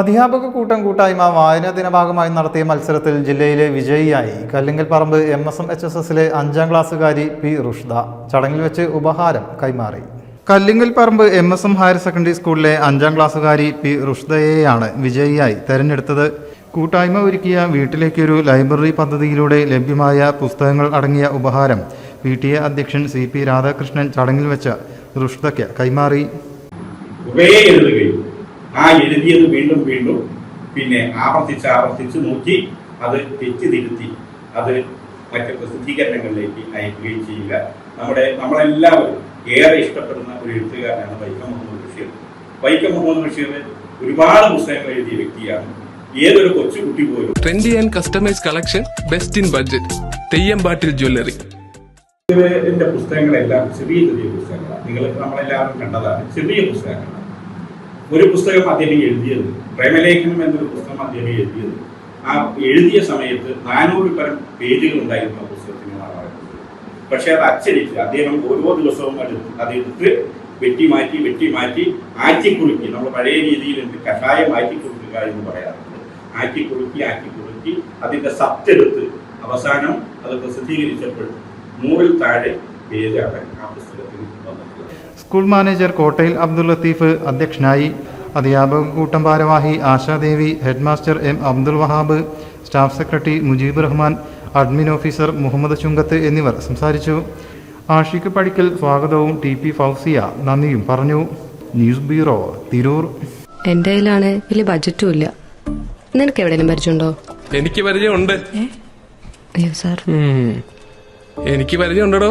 അധ്യാപക കൂട്ടം കൂട്ടായ്മ വായനാ ദിന ഭാഗമായി നടത്തിയ മത്സരത്തിൽ ജില്ലയിലെ വിജയിയായി Kallingal Paramba M S M H S എസിലെ അഞ്ചാം ക്ലാസ്സുകാരി പി റുഷ്ദ. ചടങ്ങിൽ വെച്ച് ഉപഹാരം കൈമാറി. Kallingal Paramba M S M higher secondary സ്കൂളിലെ അഞ്ചാം ക്ലാസ്സുകാരി പി റുഷ്ദയെയാണ് വിജയിയായി തെരഞ്ഞെടുത്തത്. കൂട്ടായ്മ ഒരുക്കിയ വീട്ടിലേക്കൊരു ലൈബ്രറി പദ്ധതിയിലൂടെ ലഭ്യമായ പുസ്തകങ്ങൾ അടങ്ങിയ ഉപഹാരം പി ടി എ അധ്യക്ഷൻ സി പി രാധാകൃഷ്ണൻ ചടങ്ങിൽ വെച്ച് റുഷ്ദയ്ക്ക് കൈമാറി. ആ എഴുതിയത് വീണ്ടും വീണ്ടും പിന്നെ ആവർത്തിച്ച് ആവർത്തിച്ച് നോക്കി അത് തെറ്റ് തിരുത്തി അത് മറ്റ് പ്രസിദ്ധീകരണങ്ങളിലേക്ക് അയക്കുകയും ചെയ്യുക നമ്മുടെ നമ്മളെല്ലാവരും ഏറെ ഇഷ്ടപ്പെടുന്ന ഒരു എഴുത്തുകാരനാണ് വൈക്കം മുഹമ്മദ് ബഷീർ. വൈക്കം മുഹമ്മദ് ബഷീർ ഒരുപാട് പുസ്തകങ്ങൾ എഴുതിയ വ്യക്തിയാണ്. ഏതൊരു കൊച്ചുകുട്ടി പോലും. Trendy and customise collection best in budget Theyyampattil jewellery. പുസ്തകങ്ങളെല്ലാം ചെറിയ ചെറിയ പുസ്തകങ്ങളാണ്. നിങ്ങൾ നമ്മളെല്ലാവരും കണ്ടതാണ്. ചെറിയ പുസ്തകങ്ങളാണ്. ഒരു പുസ്തകം അദ്ദേഹം എഴുതിയത് പ്രേമലേഖനം എന്നൊരു പുസ്തകം അദ്ദേഹം എഴുതിയത്. ആ എഴുതിയ സമയത്ത് നാനൂറ് പരം പേജുകൾ ഉണ്ടായിരുന്ന ആ പുസ്തകത്തിനാണ് പറയുന്നത് പക്ഷെ അത് അച്ചടിച്ച് അദ്ദേഹം ഓരോ ദിവസവും എടുത്ത് അതെടുത്ത് വെട്ടി മാറ്റി വെട്ടി മാറ്റി ആറ്റിക്കുറുക്കി നമ്മൾ പഴയ രീതിയിൽ കഷായം ആറ്റിക്കുറുക്കുക എന്ന് പറയാറുണ്ട്. ആറ്റിക്കുറുക്കി ആറ്റിക്കുറുക്കി അതിന്റെ സത്തെടുത്ത് അവസാനം അത് പ്രസിദ്ധീകരിച്ചപ്പോൾ നൂറിൽ താഴെ പേജാണ് ആ പുസ്തകത്തിൽ വന്നിട്ടുള്ളത്. സ്കൂൾ മാനേജർ കോട്ടയിൽ അബ്ദുൽ ലത്തീഫ് അധ്യക്ഷനായി. അധ്യാപക കൂട്ടം ഭാരവാഹി Ashadevi headmaster M Abdul Wahab staff secretary Mujeeb Rahman admin officer Muhammad Chungath എന്നിവർ സംസാരിച്ചു. ആഷിക്ക് പഠിക്കൽ സ്വാഗതവും ടി പി ഫൗസിയ നന്ദിയും പറഞ്ഞു. News bureau Tirur. എന്റെ കയ്യിലാണ് വലിയ ബജറ്റും ഇല്ല. നിനക്ക് എവിടെയും പരിചയമുണ്ടോ? എനിക്ക് പരിചയമുണ്ട്. അയ്യോ സാർ. എനിക്ക് പരിചയമുണ്ടോ